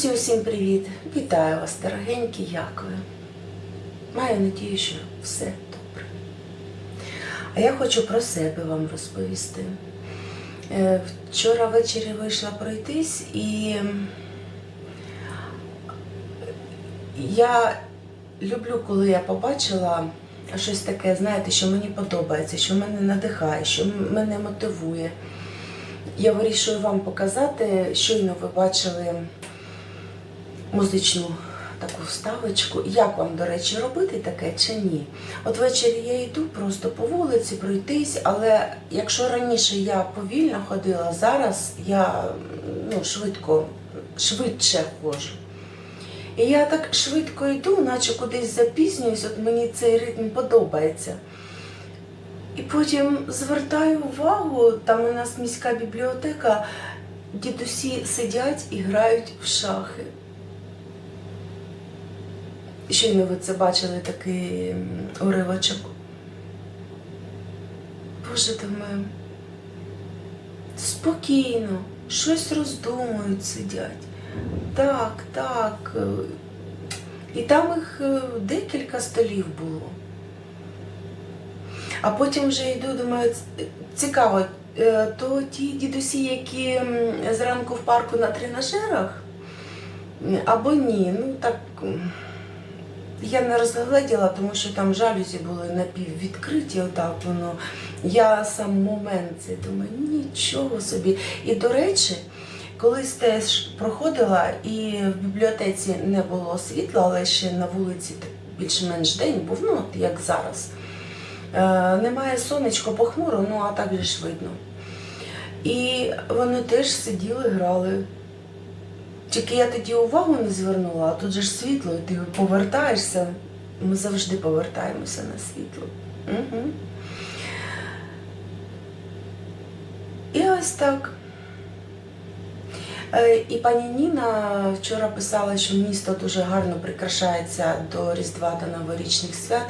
Друзі, усім привіт! Вітаю вас, дорогенькі, як ви? Маю надію, що все добре. А я хочу про себе вам розповісти. Е, Вчора ввечері вийшла пройтись і я люблю, коли я побачила щось таке, знаєте, що мені подобається, що мене надихає, що мене мотивує. Я вирішую вам показати, щойно ви бачили музичну таку вставочку. Як вам, до речі, робити таке чи ні? От ввечері я йду просто по вулиці пройтись, але якщо раніше я повільно ходила, зараз я ну, швидко, швидше ходжу. І я так швидко йду, наче кудись запізнююсь, от мені цей ритм подобається. І потім звертаю увагу, там у нас міська бібліотека, дідусі сидять і грають в шахи. Щойно ви це бачили такий уривочок. Боже мій, спокійно, щось роздумують, сидять. Так, так. І там їх е, декілька столів було. А потім вже йду, думаю, цікаво, е, то ті дідусі, які зранку в парку на тренажерах, або ні. Ну так я не розгледіла, тому що там жалюзі були напіввідкриті, отак воно. Я сам момент цей думаю, нічого собі. І до речі, колись теж проходила, і в бібліотеці не було світла, але ще на вулиці більш-менш день був, ну от як зараз. Е, немає сонечко похмуро, ну а так же ж видно. І вони теж сиділи, грали. Тільки я тоді увагу не звернула, а тут же ж світло, і ти повертаєшся. Ми завжди повертаємося на світло. Угу. І ось так. Е, І пані Ніна вчора писала, що місто дуже гарно прикрашається до Різдва та новорічних свят.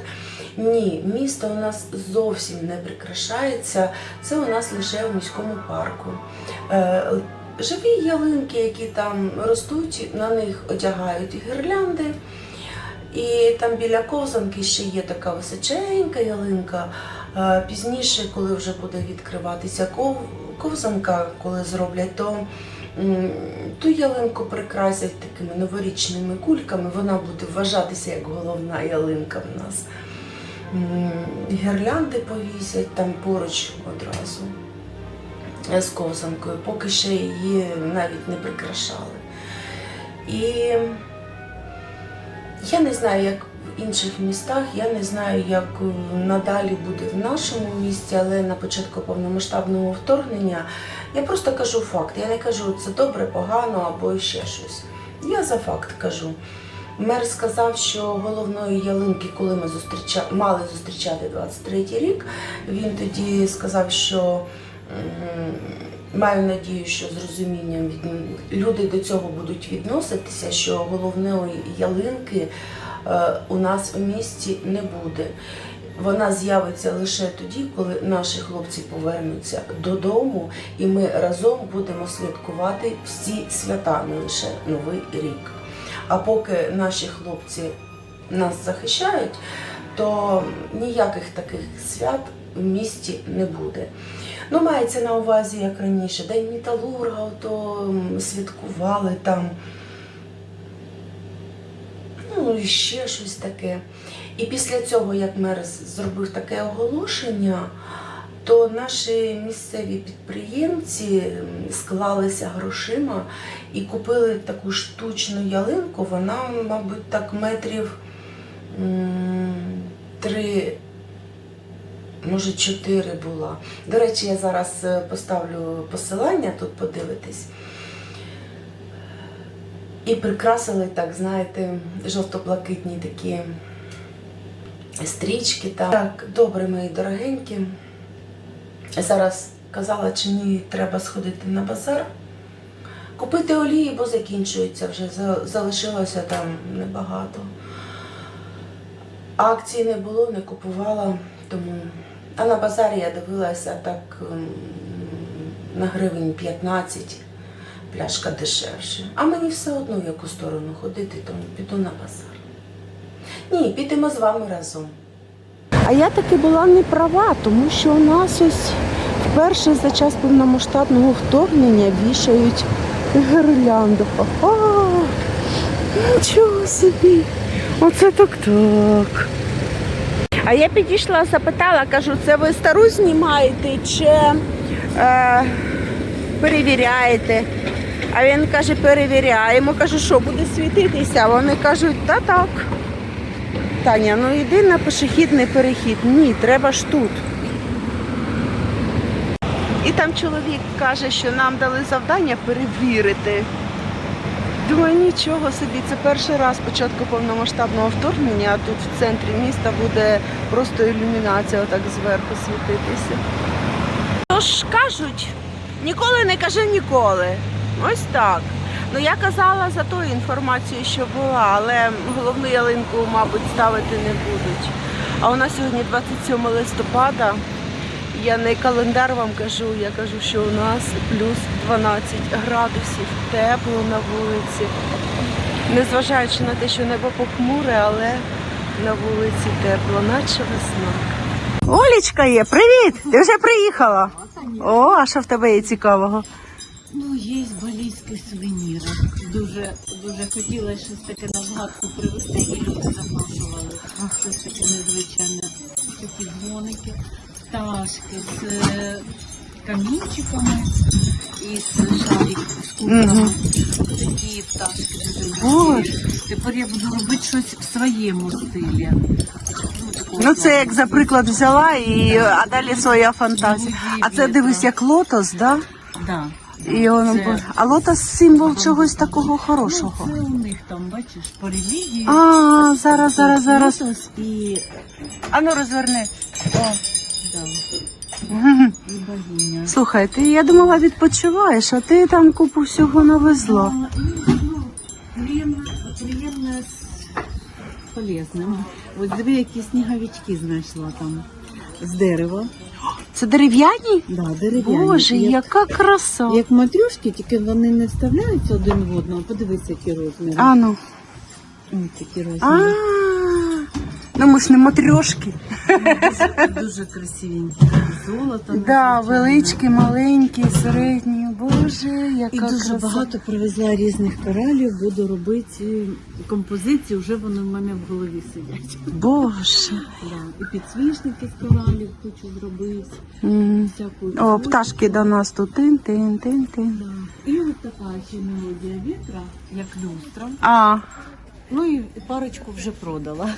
Ні, місто у нас зовсім не прикрашається. Це у нас лише у міському парку. Живі ялинки, які там ростуть, на них одягають гірлянди. І там біля ковзанки ще є така височенька ялинка. Пізніше, коли вже буде відкриватися ков- ковзанка, коли зроблять, то ту ялинку прикрасять такими новорічними кульками. Вона буде вважатися як головна ялинка в нас. Гірлянди повісять там поруч одразу з ковзанкою, поки ще її навіть не прикрашали. І я не знаю, як в інших містах, я не знаю, як надалі буде в нашому місті, але на початку повномасштабного вторгнення я просто кажу факт. Я не кажу, це добре, погано або ще щось. Я за факт кажу. Мер сказав, що головної ялинки, коли ми зустріча... мали зустрічати 23 рік, він тоді сказав, що маю надію, що з розумінням від... люди до цього будуть відноситися, що головної ялинки е, у нас у місті не буде. Вона з'явиться лише тоді, коли наші хлопці повернуться додому, і ми разом будемо святкувати всі свята, не лише Новий рік. А поки наші хлопці нас захищають, то ніяких таких свят в місті не буде. Ну, мається на увазі, як раніше, День Металурга, то святкували там. Ну, і ще щось таке. І після цього, як мер зробив таке оголошення, то наші місцеві підприємці склалися грошима і купили таку штучну ялинку. Вона, мабуть, так метрів три, може, чотири була. До речі, я зараз е, поставлю посилання, тут подивитись. І прикрасили так, знаєте, жовто-блакитні такі стрічки. Там. Так, добре, мої дорогенькі. Зараз казала, чи мені треба сходити на базар. Купити олії, бо закінчується вже. Залишилося там небагато. Акцій не було, не купувала, тому. А на базарі я дивилася так на гривень 15 пляшка дешевше. А мені все одно в яку сторону ходити, тому піду на базар. Ні, підемо з вами разом. А я таки була не права, тому що у нас ось вперше за час повномасштабного вторгнення вішають гірлянду. Нічого собі. Оце так так. А я підійшла, запитала, кажу, це ви стару знімаєте чи е, перевіряєте? А він каже, перевіряємо. Кажу, що буде світитися? Вони кажуть, та так. Таня, ну йди на пішохідний перехід. Ні, треба ж тут. І там чоловік каже, що нам дали завдання перевірити. Думаю, нічого собі, це перший раз початку повномасштабного вторгнення, а тут в центрі міста буде просто ілюмінація отак зверху світитися. Тож кажуть, ніколи не кажи ніколи. Ось так. Ну я казала за ту інформацію, що була, але головну ялинку, мабуть, ставити не будуть. А у нас сьогодні 27 листопада. Я не календар вам кажу, я кажу, що у нас плюс 12 градусів, тепло на вулиці. Незважаючи на те, що небо похмуре, але на вулиці тепло, наче весна. Олічка є, привіт! Ти вже приїхала. О, а що в тебе є цікавого? Ну, є балійські сувеніри. Дуже дуже хотіла щось таке на згадку привезти, і люди запрошували. Щось таке незвичайне. Такі дзвоники, пташки з е, камінчиками і з шарик з кубками. Такі пташки дуже Боже. Тепер я буду робити щось в своєму стилі. Ну це як за приклад взяла, і а далі своя фантазія. А це дивись як лотос, да? Да. І воно Це- а лотос символ чогось такого хорошого. Ну, це у них там, бачиш, по релігії. А, зараз, зараз, зараз. Лотос і А ну розверни. О. Да, і богиня. Слухай, ти я думала відпочиваєш, а ти там купу всього навезла. А, ну, приємно, приємно з полезним. Ось диви, які сніговички знайшла там з дерева. Це дерев'яні? Да, дерев'яні. Боже, як, яка краса. як матрюшки, тільки вони не вставляються один в одного. Подивись, які розміри. А ну. Ось такі А, розміри. Ну ми ж не матрьошки. Дуже красивенькі. Золото. Да, величкі, маленькі, середні. Боже, яка І дуже краса. багато привезла різних коралів, буду робити композиції, вже вони в мене в голові сидять. Боже. Да. І підсвічники з коралів хочу зробити. М. Всяку О, пташки до нас тут тин-тин-тин-тин. Да. І от така ще мелодія вітра, як люстра. А, Ну і парочку вже продала.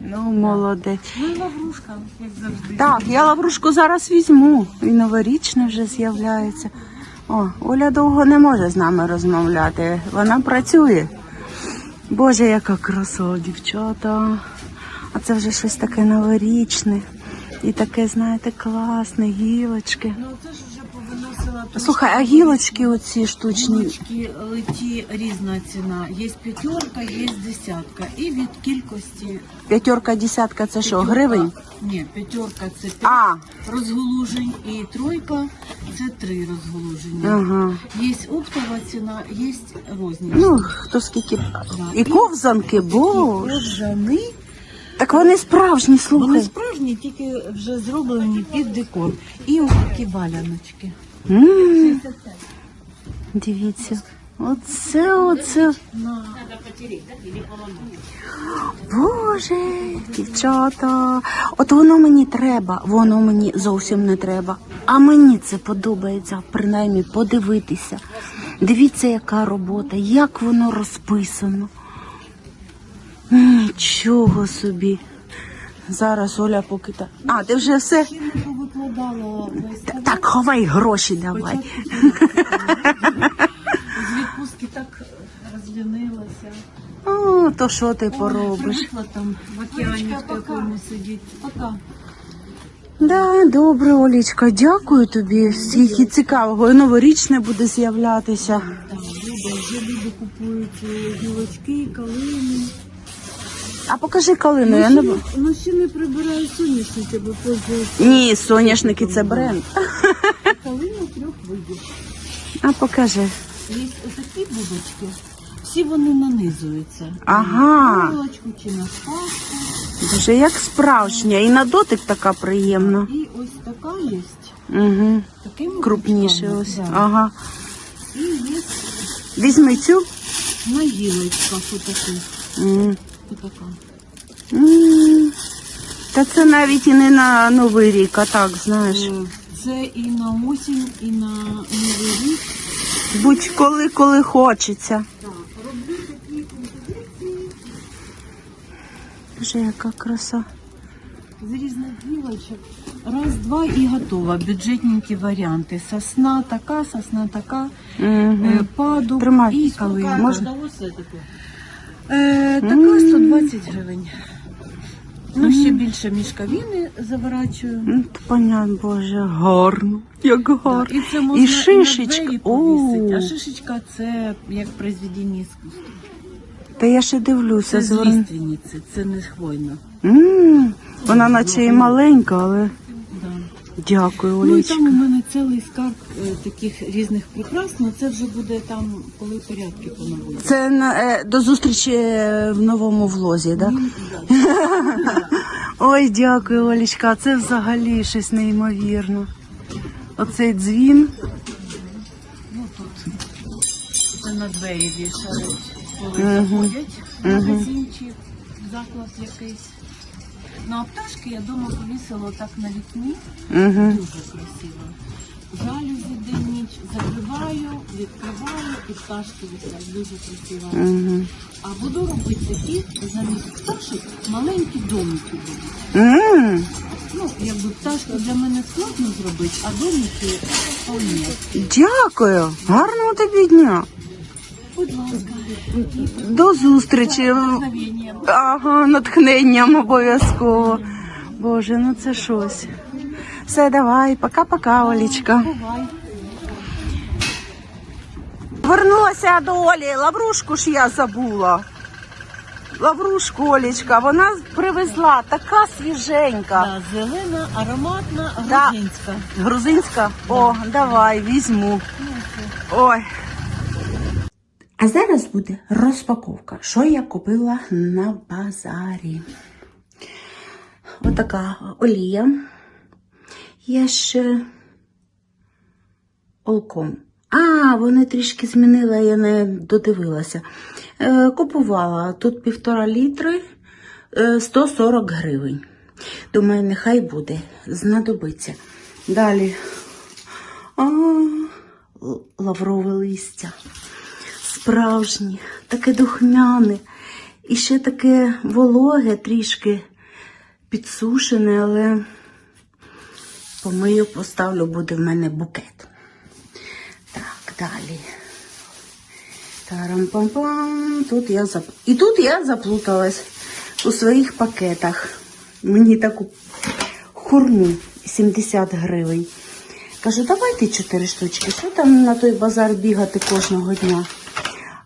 ну молодець. Ну і лаврушка, як завжди. Так, я лаврушку зараз візьму. І новорічне вже з'являється. О, Оля довго не може з нами розмовляти. Вона працює. Боже, яка краса, дівчата. А це вже щось таке новорічне. І таке, знаєте, класне, гілочки. Ну це ж. Слухай, а гілочки оці штучні. Гілочки леті різна ціна. Є п'ятерка, є десятка. І від кількості П'ятерка, десятка це що, гривень? Ні, п'ятерка це п'ять А, розголужень і тройка це три розголуження. ага. Є оптова ціна, є розніч. Ну, хто скільки. Да. І ковзанки, бо. Ковзани, Так вони справжні, вони слухай. справжні, тільки вже зроблені під декор. І ось такі валяночки. М. Дивіться. Оце, оце. Боже, дівчата. От воно мені треба, воно мені зовсім не треба. А мені це подобається, принаймні подивитися. Дивіться, яка робота, як воно розписано. Нічого собі. Зараз Оля поки та. А, ти вже все. Т- Так, ховай гроші давай. З відпустки так розлінилася. О, то що ти поробиш? Привикла там в океані в такому сидіти. Пока. Да, добре, Олічка, дякую тобі. Скільки цікавого. І новорічне буде з'являтися. Так, люди, вже люди купують е, гілочки, калини. А покажи калину, я не б- Ну ще не прибираю соняшники, бо позже Ні, соняшники це бренд. калина трьох видів. А покажи. Є отакі бубочки, всі вони нанизуються. Ага. На Булочку чи на шпажку. Дуже як справжня. І на дотик така приємна. І ось така є. Угу. Такими Крупніше ось. да. Ага. І є Візьми цю. на гілочках отакі. М. Отака. М. Та це навіть і не на Новий рік, а так, знаєш. Це і на осінь, і на новий рік. Будь-коли, коли хочеться. Так, роблю такі композиції Боже, яка краса. з різних гілочок. Раз, два і готово. Бюджетненькі варіанти. Сосна така, сосна така, Угу. е, падуб Тримай. і калина. Можна? Е, така 120 гривень. Ну, ще більше мішковини заворачую. Ну, то понятно, Боже, гарно. Як гарно. І це можна І шишечка. і на двері повісити. А шишечка це як произведення іскусства. Та я ще дивлюся. Це з лиственниці, це не хвойно. М, Вона наче і маленька, але Дякую, Ну і там у мене цілий скарб е, таких різних прикрас, але це вже буде там, коли порядки поновують. Це на, е, до зустрічі е, в новому влозі, так? Ой, дякую, Олечка. Це взагалі щось неймовірно. Оцей дзвін. Ну тут це на двері вішають, коли заходять в магазин чи заклад якийсь. Ну а пташки я дома повісила так на вікні. Угу. Дуже красиво. Жалюзі день ніч закриваю, відкриваю і пташки висять. Дуже красиво. Угу. А буду робити такі замість пташок маленькі домики будуть. М, Ну, якби пташки для мене складно зробити, а домики вполне. Дякую. Гарного тобі дня. Будь ласка, До зустрічі. Ага, натхненням обов'язково. Боже, ну це щось. Все, давай, пока-пока, Олічка. Вернулася до Олі, лаврушку ж я забула. Лаврушку, Олічка, вона привезла така свіженька. Да, зелена, ароматна, Да. грузинська. Грузинська? О, давай, візьму. Ой. А зараз буде розпаковка, що я купила на базарі. Отака олія. Є ще олком. А, вони трішки змінили, я не додивилася. Е, купувала тут півтора літри, е, 140 гривень. Думаю, нехай буде, знадобиться. Далі а, лаврове листя. Справжнє, таке духмяне. І ще таке вологе, трішки підсушене, але помию, поставлю, буде в мене букет. Так, далі. Тарам-пам-пам. Тут я зап... І тут я заплуталась у своїх пакетах. Мені таку хурму 70 гривень. Кажу, давайте 4 штучки. Що там на той базар бігати кожного дня?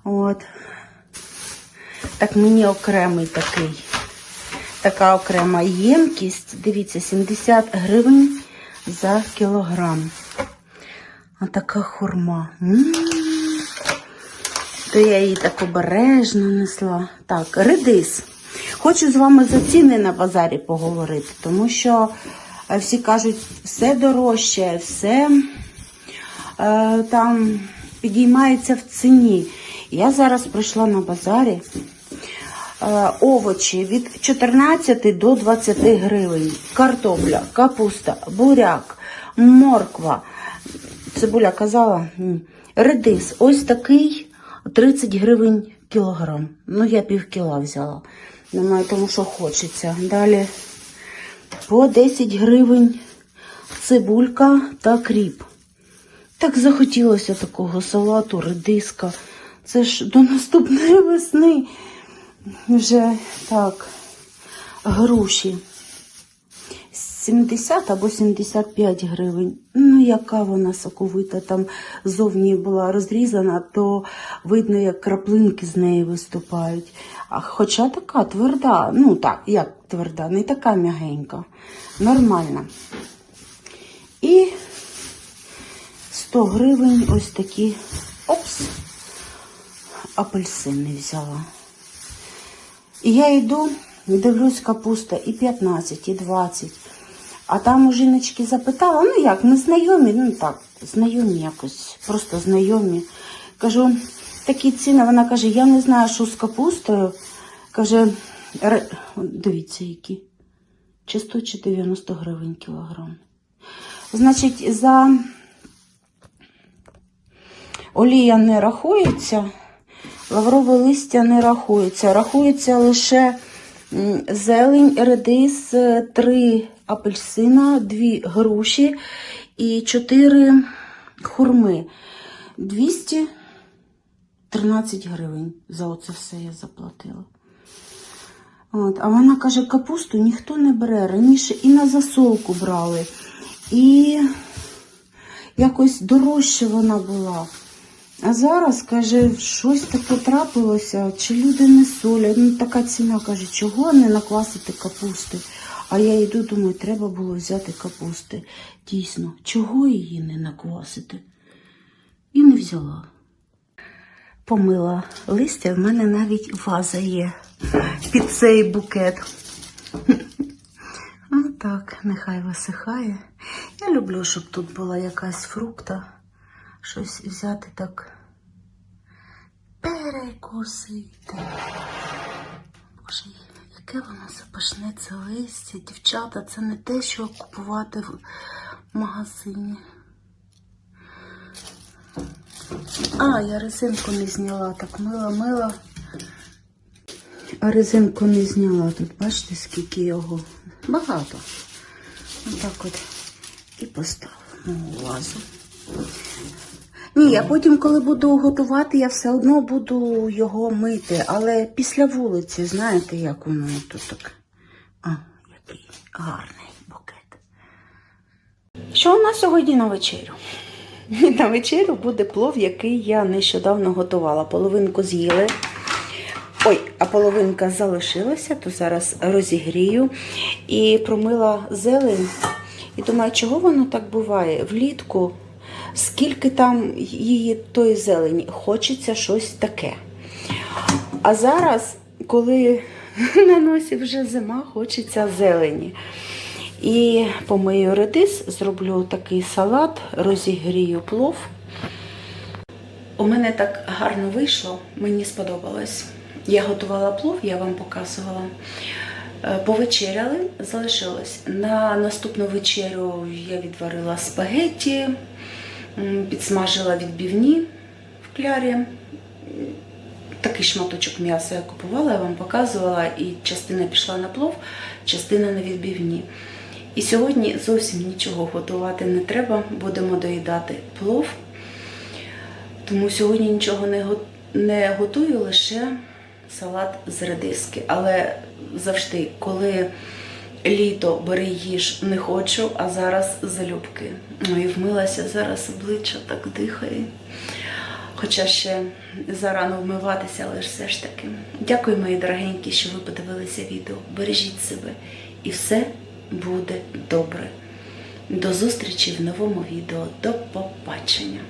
От. Так мені окремий такий. Така окрема ємкість. Дивіться, 70 гривень за кілограм. А така хурма. М. То я її так обережно несла. Так, редис. Хочу з вами за ціни на базарі поговорити, тому що е, всі кажуть, все дорожче, все е, там підіймається в ціні. Я зараз прийшла на базарі. Е, овочі від 14 до 20 гривень. Картопля, капуста, буряк, морква. Цибуля казала, редис. Ось такий 30 гривень кілограм. Ну, я пів кіла взяла. Думаю, тому що хочеться. Далі по 10 гривень цибулька та кріп. Так захотілося такого салату, редиска. Це ж до наступної весни. Вже так, груші. 70 або 75 гривень. Ну, яка вона соковита, там зовні була розрізана, то видно, як краплинки з неї виступають. А хоча така тверда, ну так, як тверда, не така м'ягенька, нормальна. І 100 гривень ось такі опс, апельсини взяла. І я йду, дивлюсь капуста і 15, і 20. А там у жіночки запитала, ну як, ми знайомі, ну так, знайомі якось, просто знайомі. Кажу, такі ціни, вона каже, я не знаю, що з капустою. Каже, дивіться, які. Чи 100, чи 90 гривень кілограм. Значить, за олія не рахується, лаврове листя не рахується. Рахується лише зелень, редис, е, три апельсина, дві груші і чотири хурми. 213 гривень за оце все я заплатила. От, а вона каже, капусту ніхто не бере. Раніше і на засолку брали, і якось дорожче вона була. А зараз, каже, щось таке трапилося, чи люди не солять. Ну, така ціна, каже, чого не наквасити капусти? А я йду, думаю, треба було взяти капусти. Дійсно, чого її не наквасити? І не взяла. Помила листя, в мене навіть ваза є під цей букет. Ну так, нехай висихає. Я люблю, щоб тут була якась фрукта. Щось взяти так. Перекусити. Боже, яке воно запашне це листя. Дівчата, це не те, що купувати в магазині. А, я резинку не зняла, так мила, мила. А резинку не зняла. Тут бачите, скільки його. Багато. Отак от. І поставимо у вазу. Ні, я потім, коли буду готувати, я все одно буду його мити. Але після вулиці, знаєте, як воно тут так. А, який гарний букет. Що у нас сьогодні на вечерю? На вечерю буде плов, який я нещодавно готувала. Половинку з'їли. Ой, а половинка залишилася, то зараз розігрію. І промила зелень. І думаю, чого воно так буває? Влітку, скільки там її тої зелені, хочеться щось таке. А зараз, коли на носі вже зима, хочеться зелені. І помию редис, зроблю такий салат, розігрію плов. У мене так гарно вийшло, мені сподобалось. Я готувала плов, я вам показувала. Е, Повечеряли, залишилось. На наступну вечерю я відварила спагетті, підсмажила відбивні в клярі. Такий шматочок м'яса я купувала, я вам показувала, і частина пішла на плов, частина на відбивні. І сьогодні зовсім нічого готувати не треба, будемо доїдати плов. Тому сьогодні нічого не готую, лише салат з редиски. Але завжди, коли літо бери їж не хочу, а зараз залюбки. Ну і вмилася зараз обличчя так дихає. Хоча ще зарано вмиватися, але ж все ж таки. Дякую, мої дорогенькі, що ви подивилися відео. Бережіть себе і все буде добре. До зустрічі в новому відео. До побачення!